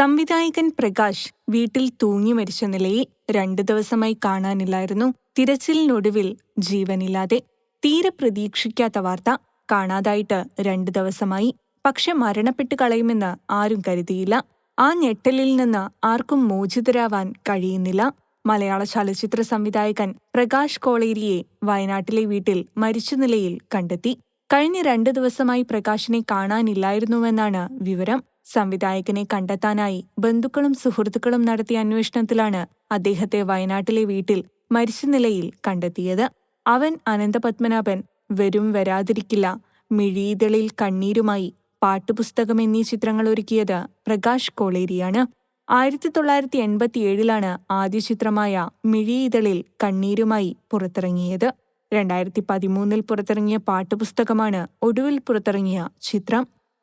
സംവിധായകൻ പ്രകാശ് വീട്ടിൽ തൂങ്ങി മരിച്ച നിലയിൽ രണ്ടു ദിവസമായി കാണാനില്ലായിരുന്നു. തിരച്ചിലിനൊടുവിൽ ജീവനില്ലാതെ തീരെ പ്രതീക്ഷിക്കാത്ത വാർത്ത കാണാതായിട്ട് രണ്ടു ദിവസമായി. പക്ഷെ മരണപ്പെട്ട് കളയുമെന്ന് ആരും കരുതിയില്ല. ആ ഞെട്ടലിൽ നിന്ന് ആർക്കും മോചിതരാവാൻ കഴിയുന്നില്ല. മലയാള ചലച്ചിത്ര സംവിധായകൻ പ്രകാശ് കോളേരിയെ വയനാട്ടിലെ വീട്ടിൽ മരിച്ച നിലയിൽ കണ്ടെത്തി. കഴിഞ്ഞ രണ്ടു ദിവസമായി പ്രകാശിനെ കാണാനില്ലായിരുന്നുവെന്നാണ് വിവരം. സംവിധായകനെ കണ്ടെത്താനായി ബന്ധുക്കളും സുഹൃത്തുക്കളും നടത്തിയ അന്വേഷണത്തിലാണ് അദ്ദേഹത്തെ വയനാട്ടിലെ വീട്ടിൽ മരിച്ച നിലയിൽ കണ്ടെത്തിയത്. അവൻ അനന്തപത്മനാഭൻ വരും വരാതിരിക്കില്ല മിഴീതളിൽ കണ്ണീരുമായി പാട്ടുപുസ്തകം എന്നീ ചിത്രങ്ങൾ ഒരുക്കിയത് പ്രകാശ് കോളേരിയാണ്. ആയിരത്തി തൊള്ളായിരത്തി എൺപത്തിയേഴിലാണ് ആദ്യ ചിത്രമായ മിഴിയിതളിൽ കണ്ണീരുമായി പുറത്തിറങ്ങിയത്. രണ്ടായിരത്തി പതിമൂന്നിൽ പുറത്തിറങ്ങിയ പാട്ടുപുസ്തകമാണ് ഒടുവിൽ പുറത്തിറങ്ങിയ ചിത്രം.